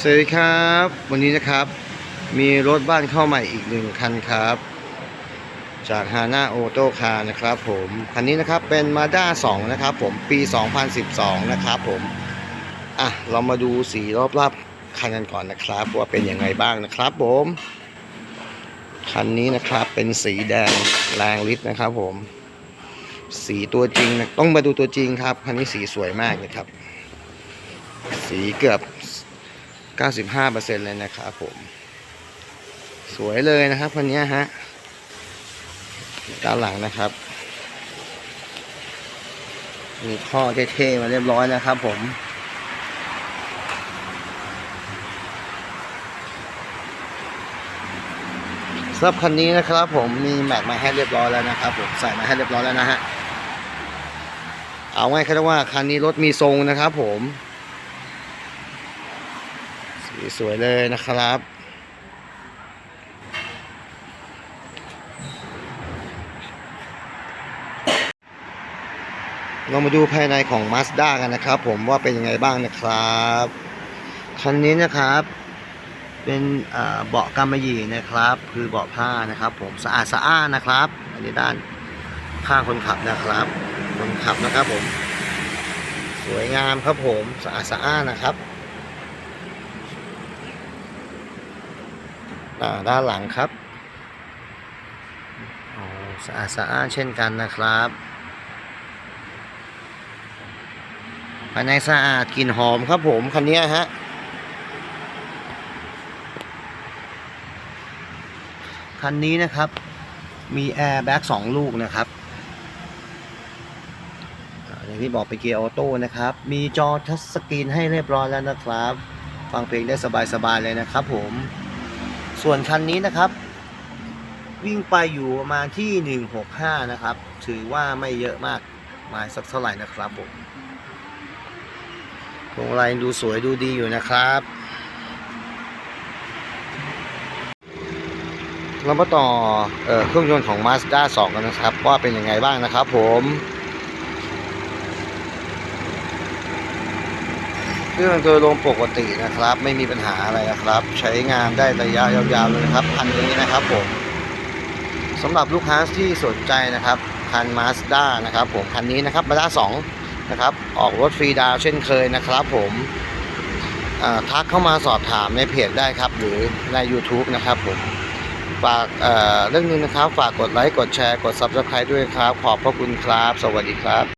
สวัสดีครับ วันนี้นะครับ มีรถบ้านเข้าใหม่อีกหนึ่งคันครับ จาก Hana Auto Car นะครับผมคันนี้นะครับเป็น Mazda 2นะครับผมปี 2012 นะครับผมอะเรามาดูสีรอบๆคันกันก่อนนะครับ ว่าเป็นยังไงบ้างนะครับผม คันนี้นะครับเป็นสีแดงแรงฤทธิ์นะครับผม สีตัวจริงนะต้องมาดูตัวจริงครับคันนี้สีสวยมากนะครับ สีเกือบ 95%เลยนะครับผม สวยเลยนะครับคันนี้ฮะด้านหลังนะครับ มีข้อเท่ๆมาเรียบร้อยนะครับผมสำหรับคันนี้นะครับผมมีแม็กมาให้เรียบร้อยแล้วนะครับผมใส่มาให้เรียบร้อยแล้วนะฮะเอาง่ายแค่ว่าคันนี้รถมีทรงนะครับผม สวยเลยนะครับ เรามาดูภายในของ Mazda กันนะครับ ผมว่าเป็นยังไงบ้างนะครับ คันนี้นะครับ เป็นเบาะกำมะหยี่นะครับ คือเบาะผ้านะครับ ผมสะอาดสะอ้านนะครับ อันนี้ด้านข้างคนขับนะครับ คนขับนะครับผม สวยงามครับผมสะอาดสะอ้านนะครับ อ่า ด้านหลังครับสะอาดสะอ้านเช่นกันนะครับภายในสะอาดกลิ่นหอมครับผมคันนี้ฮะคันนี้นะครับมีแอร์แบ็กสองลูกนะครับอย่างที่บอกไปนเกียร์ออโต้นะครับ มีจอทัชสกรีนให้เรียบร้อยแล้วนะครับ ฟังเพลงได้สบายๆเลยนะครับผม ส่วนคันนี้นะครับ วิ่งไปอยู่ประมาณที่ 165 นะครับ ถือว่าไม่เยอะมากมายสักเท่าไหร่นะครับผมพวงมาลัยดูสวยดูดีอยู่นะครับ เรามาต่อเออเครื่องยนต์ของ Mazda 2 กันนะครับ ว่าเป็นยังไงบ้างนะครับผม เครื่องโดยรวมปกตินะครับ ไม่มีปัญหาอะไรนะครับ ใช้งานได้ระยะยาวๆเลยนะครับคันนี้นะครับผมสำหรับลูกค้าที่สนใจนะครับคัน Mazda นะครับผมคันนี้นะครับ Mazda 2นะครับออกรถฟรีดาวเช่นเคยนะครับ ผมทักเข้ามาสอบถามในเพจได้ครับ หรือใน YouTube นะครับผมฝากเเรื่องนี้นะครับ ฝากกดไลค์ กดแชร์ กด Subscribe ด้วยครับ ขอบพระคุณครับ สวัสดีครับ